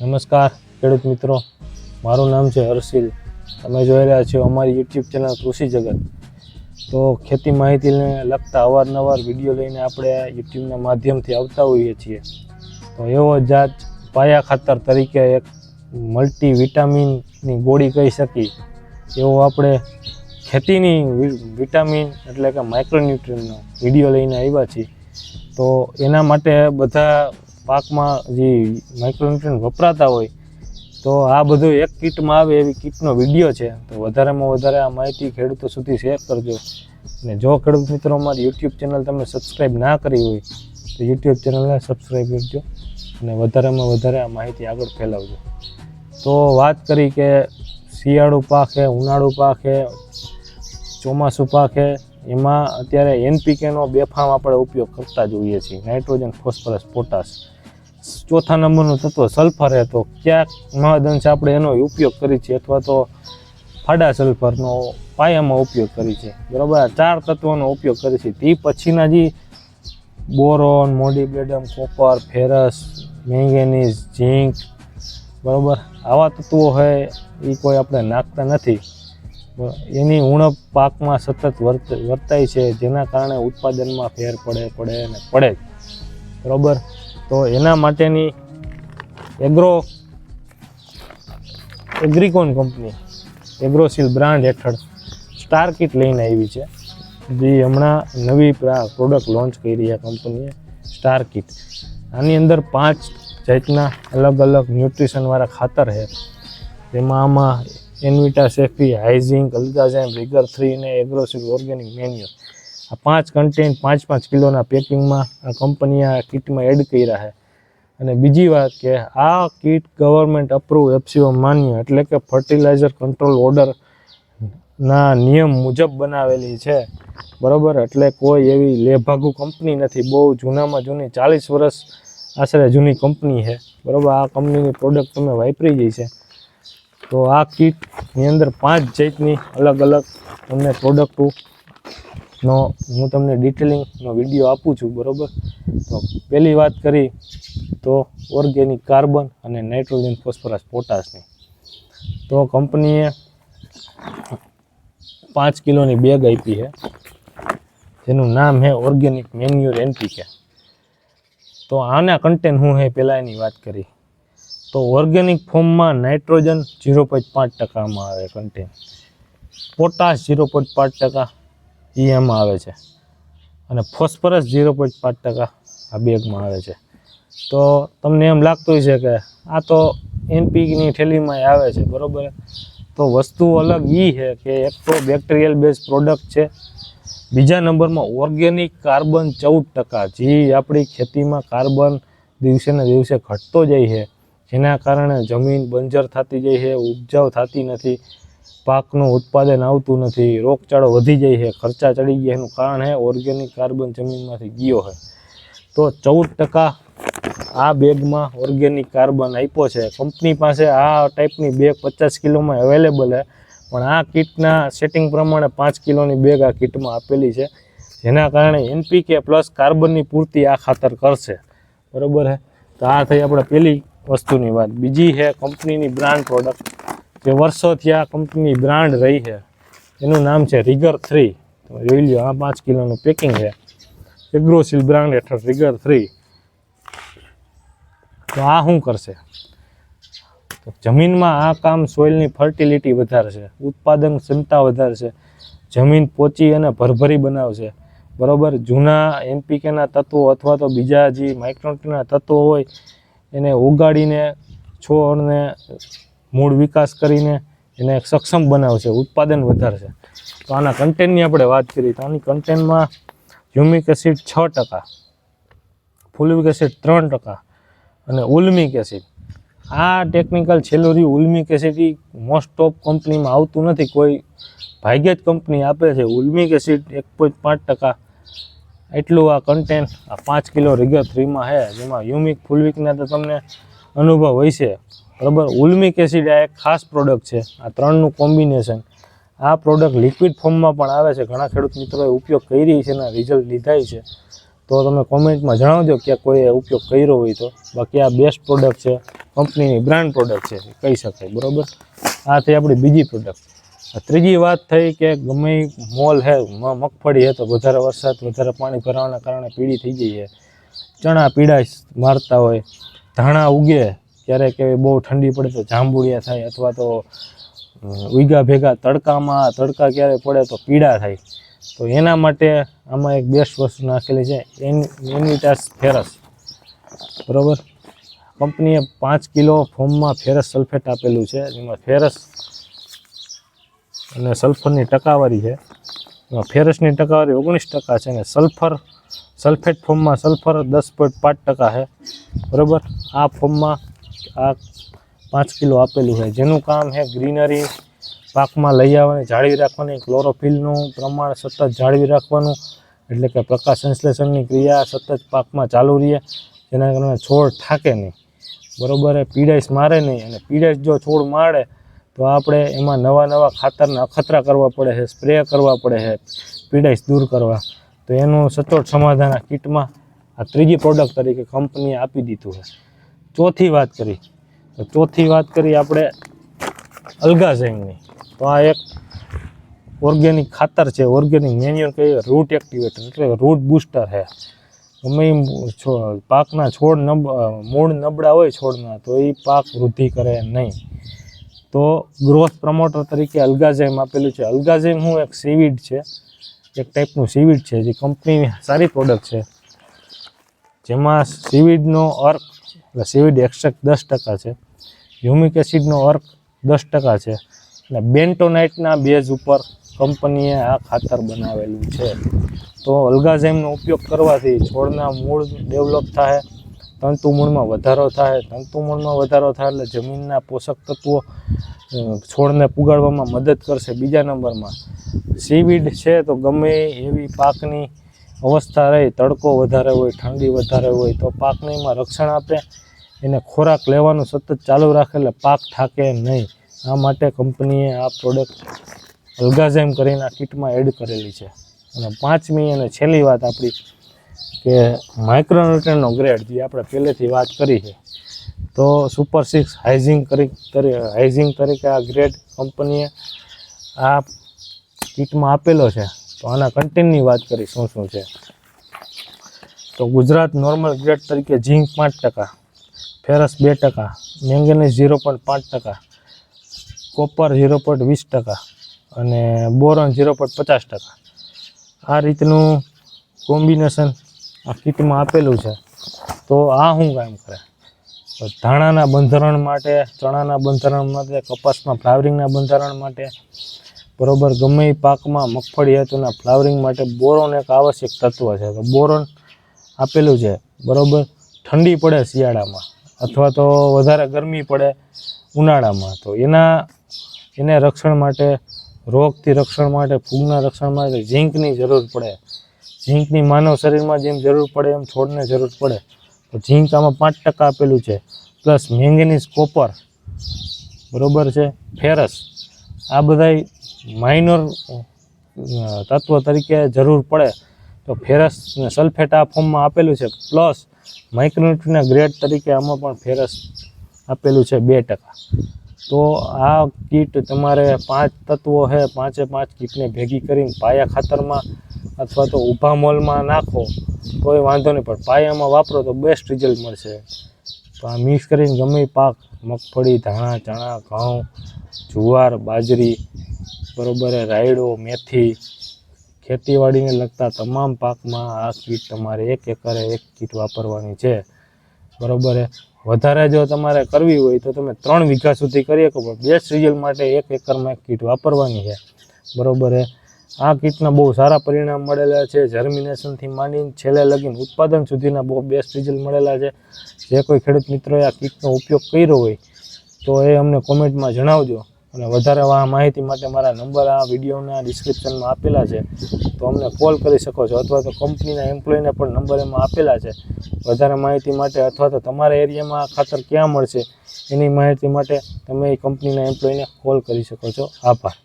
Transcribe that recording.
નમસ્કાર, ખેડૂત મિત્રો. મારું નામ છે હર્ષિલ. તમે જોઈ રહ્યા છો અમારી યુટ્યુબ ચેનલ કૃષિ જગત. તો ખેતી માહિતીને લગતા અવારનવાર વીડિયો લઈને આપણે યુટ્યુબના માધ્યમથી આવતા હોઈએ છીએ. તો એવો જાત પાયા ખાતર તરીકે એક મલ્ટી વિટામિનની ગોળી કહી શકી એવો આપણે ખેતીની વિટામિન એટલે કે માઇક્રોન્યુટ્રિયનનો વીડિયો લઈને આવ્યા છીએ. તો એના માટે બધા પાકમાં જે માઇક્રોન્યુટ્રન વપરાતા હોય, તો આ બધું એક કીટમાં આવે એવી કીટનો વીડિયો છે. તો વધારેમાં વધારે આ માહિતી ખેડૂતો સુધી શેર કરજો. અને જો ખેડૂત મિત્રો અમારી યુટ્યુબ ચેનલ તમે સબસ્ક્રાઈબ ના કરી હોય, તો યુટ્યુબ ચેનલને સબસ્ક્રાઈબ કરજો અને વધારેમાં વધારે આ માહિતી આગળ ફેલાવજો. તો વાત કરી કે શિયાળુ પાક છે, ઉનાળુ પાક છે, ચોમાસું પાક છે, એમાં અત્યારે એનપીકેનો બેફામ આપણે ઉપયોગ કરતા જોઈએ છીએ. નાઇટ્રોજન ફોસ્ફરસ પોટાશ ચોથા નંબરનું તત્વ સલ્ફર છે તો ક્યાંક મહદઅંશે આપણે એનો ઉપયોગ કરી છીએ અથવા તો ફાડા સલ્ફરનો પાયામાં ઉપયોગ કરી છે. બરાબર? ચાર તત્વોનો ઉપયોગ કરી છે. તે પછીના જે, boron molybdenum copper, ferrous, manganese, zinc, બરાબર? આવા તત્વો હોય એ કોઈ આપણે નાખતા નથી. એની ઉણપ પાકમાં સતત વર્ત, વર્તાય છે, જેના કારણે ઉત્પાદનમાં ફેર પડે પડે અને પડે જ. બરાબર? તો એના માટેની agro Agricon company Agrosil brand હેઠળ સ્ટાર કિટ લઈને આવી છે. જે હમણાં નવી પ્રોડક્ટ લોન્ચ કરી આ કંપનીએ સ્ટાર કિટ આની અંદર પાંચ જાતના અલગ અલગ ન્યુટ્રિશનવાળા ખાતર છે. જેમાં આમાં એન્વિટા સેફી હાઇઝિંગ અલ્ગાઝાઇમ રિગર થ્રી અને એગ્રોસિલ ઓર્ગેનિક મેન્યુર આ પાંચ કન્ટેન્ટ પાંચ પાંચ કિલોના પેકિંગમાં આ કંપનીએ આ કિટમાં એડ કર્યા છે. અને બીજી વાત કે આ કિટ ગવર્મેન્ટ અપ્રૂવ એફસીઓ માન્ય એટલે કે ફર્ટિલાઇઝર કંટ્રોલ ઓર્ડર ના નિયમ મુજબ બનાવેલી છે. બરાબર? એટલે કોઈ એવી લેભાગુ કંપની નથી. બહુ જૂનામાં જૂની ચાલીસ વર્ષ આશરે જૂની કંપની છે. બરાબર? આ કંપનીની પ્રોડક્ટ તમે વાપરી જઈ છે. તો આ કીટની અંદર પાંચ જાતની અલગ અલગ તમને પ્રોડક્ટો નો, હું તમને ડિટેલિંગનો વીડિયો આપું છું, બરાબર? તો પહેલી વાત કરી તો ઓર્ગેનિક કાર્બન અને નાઇટ્રોજન ફોસ્ફરસ પોટાશની તો કંપનીએ પાંચ કિલોની બેગ આપી છે. જેનું નામ છે ઓર્ગેનિક મેન્યુર એનપીકે તો આના કન્ટેન્ટ હું હે પહેલાં એની વાત કરી. તો ઓર્ગેનિક ફોર્મમાં નાઇટ્રોજન ઝીરો પોઈન્ટ પાંચ ટકામાં આવે કન્ટેન્ટ પોટાશ ઝીરો પોઈન્ટ પાંચ ટકા. એ એમાં આવે છે. અને ફોસ્ફરસ ઝીરો પોઈન્ટ પાંચ ટકા આ બેગમાં આવે છે. તો તમને એમ લાગતું હોય છે કે આ તો એનપીની થેલીમાં આવે છે, બરાબર? તો વસ્તુ અલગ એ છે કે એક તો બેક્ટેરિયલ બેઝ પ્રોડક્ટ છે. બીજા નંબરમાં ઓર્ગેનિક કાર્બન ચૌદ ટકા. જે આપણી ખેતીમાં કાર્બન દિવસે ને દિવસે ઘટતો જાય છે. જેના કારણે જમીન બંજર થતી જાય છે ઉપજાઉ થતી નથી. પાકનું ઉત્પાદન આવતું નથી, રોગચાળો વધી જાય છે, ખર્ચા ચડી ગયા એનું કારણ છે ઓર્ગેનિક કાર્બન જમીનમાંથી ગયો છે. તો ચૌદ ટકા આ બેગમાં ઓર્ગેનિક કાર્બન આપ્યો છે. કંપની પાસે આ ટાઈપની બેગ પચાસ કિલોમાં અવેલેબલ છે. પણ આ કીટના સેટિંગ પ્રમાણે પાંચ કિલોની બેગ આ કીટમાં આપેલી છે. જેના કારણે એનપીકે પ્લસ કાર્બનની પૂર્તિ આ ખાતર કરશે. બરાબર છે? તો આ થઈ આપણે પહેલી વસ્તુની વાત. બીજી છે કંપનીની બ્રાન્ડ પ્રોડક્ટ જે વર્ષોથી આ કંપનીની બ્રાન્ડ રહી છે. એનું નામ છે રિગર થ્રી તમે જોઈ લો આ પાંચ કિલોનું પેકિંગ છે. એગ્રોસિલ બ્રાન્ડ હેઠળ રિગર થ્રી તો આ શું કરશે? તો જમીનમાં આ કામ સોઇલની ફર્ટિલિટી વધારશે, ઉત્પાદન ક્ષમતા વધારશે, જમીન પોચી અને ભરભરી બનાવશે. બરોબર? જૂના એનપીકેના તત્વો અથવા તો બીજા જે માઇક્રોન્યુટ્રિયનના તત્વો હોય, એને ઉગાડીને છોડને મૂળ વિકાસ કરીને એને સક્ષમ બનાવશે, ઉત્પાદન વધારશે. તો આના કન્ટેન્ટની આપણે વાત કરીએ તો આની કન્ટેન્ટમાં હ્યુમિક એસિડ છ ટકા ફુલવિક એસિડ ત્રણ ટકા અને ઉલ્મિક એસિડ. આ ટેકનિકલ છેલ્લું રહ્યું. ઉલ્મિક એસિડ મોસ્ટ ઓફ કંપનીમાં આવતું નથી. કોઈ ભાગ્યે જ કંપની આપે છે. ઉલ્મિક એસિડ એક પોઈન્ટ પાંચ ટકા. એટલું આ કન્ટેન્ટ આ પાંચ કિલો રિગર થ્રીમાં છે જેમાં યુમિક, ફુલવિકના તો તમને અનુભવ હોય છે. બરાબર? ઉલ્મિક એસિડ આ એક ખાસ પ્રોડક્ટ છે. આ ત્રણનું કોમ્બિનેશન આ પ્રોડક્ટ લિક્વિડ ફોર્મમાં પણ આવે છે. ઘણા ખેડૂત મિત્રોએ ઉપયોગ કરી છે અને રિઝલ્ટ લીધા છે. તો તમે કોમેન્ટમાં જણાવજો કે કોઈએ ઉપયોગ કર્યો હોય તો. બાકી આ બેસ્ટ પ્રોડક્ટ છે. કંપનીની બ્રાન્ડ પ્રોડક્ટ છે. કહી શકાય. બરાબર? આ થઈ આપણી બીજી પ્રોડક્ટ ત્રીજી વાત થઈ કે ગમે મોલ હે મગફળી હે, તો વધારે વરસાદ, વધારે પાણી ભરાવાના કારણે પીળી થઈ છે ચણા પીડા મારતા હોય, ધાણા ઉગે ક્યારેક એવી બહુ ઠંડી પડે તો જાંબુડિયા થાય અથવા તો અ, ભેગા તડકામાં તડકા ક્યારે પડે તો પીળા થાય. તો એના માટે આમાં એક બેસ્ટ વસ્તુ નાખેલી છે એન એનિટાસ ફેરસ. બરાબર? કંપનીએ પાંચ કિલો ફોર્મમાં ફેરસ સલ્ફેટ આપેલું છે એમાં ફેરસ અને સલ્ફરની ટકાવારી છે. એમાં ફેરસની ટકાવારી ઓગણીસ ટકા છે અને સલ્ફર સલ્ફેટ ફોર્મમાં સલ્ફર દસ પોઈન્ટ પાંચ ટકા છે. બરોબર? આ ફોર્મમાં આ પાંચ કિલો આપેલું છે. જેનું કામ છે ગ્રીનરી પાકમાં લઈ આવવાની, જાળવી રાખવાની, ક્લોરોફિલનું પ્રમાણ સતત જાળવી રાખવાનું, એટલે કે પ્રકાશ સંશ્લેષણની ક્રિયા સતત પાકમાં ચાલુ રહે, જેના કારણે છોડ થાકે નહીં. બરાબર પીડાઈસ મારે નહીં અને પીડાઈસ જો છોડ મારે, તો આપણે એમાં નવા નવા ખાતરના અખતરા કરવા પડે છે, સ્પ્રે કરવા પડે છે, પીડાઈસ દૂર કરવા. તો એનું સચોટ સમાધાન આ કીટમાં આ ત્રીજી પ્રોડક્ટ તરીકે કંપનીએ આપી દીધું છે. ચોથી વાત કરી. ચોથી વાત કરી આપણે અલ્ગાઝેમની તો આ એક ઓર્ગેનિક ખાતર છે ઓર્ગેનિક મેન્યુર કહીએ રૂટ એક્ટિવેટર એટલે રૂટ બૂસ્ટર છે. ગમે પાકના છોડ નબ મૂળ નબળા હોય છોડના, તો એ પાક વૃદ્ધિ કરે નહીં. તો ગ્રોથ પ્રમોટર તરીકે અલ્ગાઝેમ આપેલું છે. અલ્ગાઝેમ હું એક સીવીડ છે, એક ટાઈપનું સીવીડ છે, જે કંપનીની સારી પ્રોડક્ટ છે. જેમાં સીવીડનો અર્ક એટલે સીવીડ એક્સ્ટ્રેક્ટ દસ ટકા છે. હ્યુમિક એસિડનો અર્ક દસ ટકા છે. અને બેન્ટોનાઇટના બેઝ ઉપર કંપનીએ આ ખાતર બનાવેલું છે. તો અલ્ગાઝેમનો ઉપયોગ કરવાથી છોડના મૂળ ડેવલપ થાય, તંતુ મૂળમાં વધારો થાય. તંતુ મૂળમાં વધારો થાય એટલે જમીનના પોષક તત્વો છોડને પુગાડવામાં મદદ કરશે બીજા નંબરમાં. સીવીડ છે તો ગમે એવી પાકની અવસ્થા રહી, તડકો વધારે હોય, ઠંડી વધારે હોય, તો પાકને એમાં રક્ષણ આપે. એને ખોરાક લેવાનું સતત ચાલુ રાખે એટલે પાક થાકે નહીં. આ માટે કંપનીએ આ પ્રોડક્ટ અલ્ગાઝેમ કરીને આ કિટમાં એડ કરેલી છે. અને પાંચમી અને છેલ્લી વાત આપણી કે માઇક્રોન્યુટ્રનનો ગ્રેડ જે આપણે પહેલેથી વાત કરી છે. તો સુપર સિક્સ હાઇઝિંગ કરી હાઇઝિંગ તરીકે આ ગ્રેડ કંપનીએ આ કિટમાં આપેલો છે. તો આના કન્ટેન્ટની વાત કરી શું શું છે. તો ગુજરાત નોર્મલ ગ્રેડ તરીકે ઝીંક પાંચ ટકા ફેરસ બે ટકા મેંગેનીઝ ઝીરો પોઈન્ટ પાંચ ટકા કોપર ઝીરો પોઈન્ટ વીસ ટકા અને બોરોન ઝીરો પોઈન્ટ પચાસ ટકા. આ રીતનું કોમ્બિનેશન આ કિટમાં આપેલું છે. તો આ શું કામ કરે? તો ધાણાના બંધારણ માટે, ચણાના બંધારણ માટે, કપાસમાં ફ્લાવરિંગના બંધારણ માટે બરોબર, ગમે એ પાકમાં મગફળી હેતુના ફ્લાવરિંગ માટે બોરોન એક આવશ્યક તત્વ છે. તો બોરોન આપેલું છે, બરોબર? ઠંડી પડે શિયાળામાં અથવા તો વધારે ગરમી પડે ઉનાળામાં. તો એના, એને રક્ષણ માટે, રોગથી રક્ષણ માટે, ફૂગના રક્ષણ માટે ઝીંકની જરૂર પડે. ઝીંકની માનવ શરીરમાં જેમ જરૂર પડે એમ છોડને જરૂર પડે. તો ઝીંક આમાં પાંચ ટકા આપેલું છે, પ્લસ મેંગેનીઝ કોપર, બરોબર છે? ફેરસ. આ બધાય માઇનોર તત્વ તરીકે જરૂર પડે તો ફેરસ ને સલ્ફેટ આ ફોર્મમાં આપેલું છે. પ્લસ માઇક્રોન્યુટ્રીના ગ્રેડ તરીકે આમાં પણ ફેરસ આપેલું છે બે ટકા. તો આ કીટ તમારે પાંચ તત્વો છે પાંચે પાંચ કીટને ભેગી કરીને પાયા ખાતરમાં અથવા તો ઊભા મોલમાં નાખો કોઈ વાંધો નહીં. પણ પાયામાં વાપરો તો બેસ્ટ રિઝલ્ટ મળશે. તો આ મિક્સ કરીને ગમે પાક મગફળી, ધાણા, ચણા, ઘઉં, જુવાર, બાજરી, બરોબર રાયડો, મેથી, ખેતીવાડીને લગતા તમામ પાકમાં આ કીટ તમારે એક એકરે એક કીટ વાપરવાની છે. બરોબર વધારે જો તમારે કરવી હોય તો તમે ત્રણ વીઘા સુધી કરી શકો, પણ બેસ્ટ સિરિયલ માટે એક એકરમાં એક કીટ વાપરવાની છે. બરોબર આ કીટના બહુ સારા પરિણામ મળેલા છે. જર્મિનેશનથી માંડીને છેલ્લે લગીને ઉત્પાદન સુધીના બહુ બેસ્ટ રિઝલ્ટ મળેલા છે. જે કોઈ ખેડૂત મિત્રોએ આ કીટનો ઉપયોગ કર્યો હોય તો એ અમને કોમેન્ટમાં જણાવજો. અને વધારે આ માહિતી માટે મારા નંબર આ વિડીયોના ડિસ્ક્રિપ્શનમાં આપેલા છે. તો અમને કોલ કરી શકો છો અથવા તો કંપનીના એમ્પ્લોયને પણ નંબર એમાં આપેલા છે. વધારે માહિતી માટે અથવા તો તમારા એરિયામાં આ ખાતર ક્યાં મળશે એની માહિતી માટે તમે એ કંપનીના એમ્પ્લોયને કોલ કરી શકો છો. આભાર.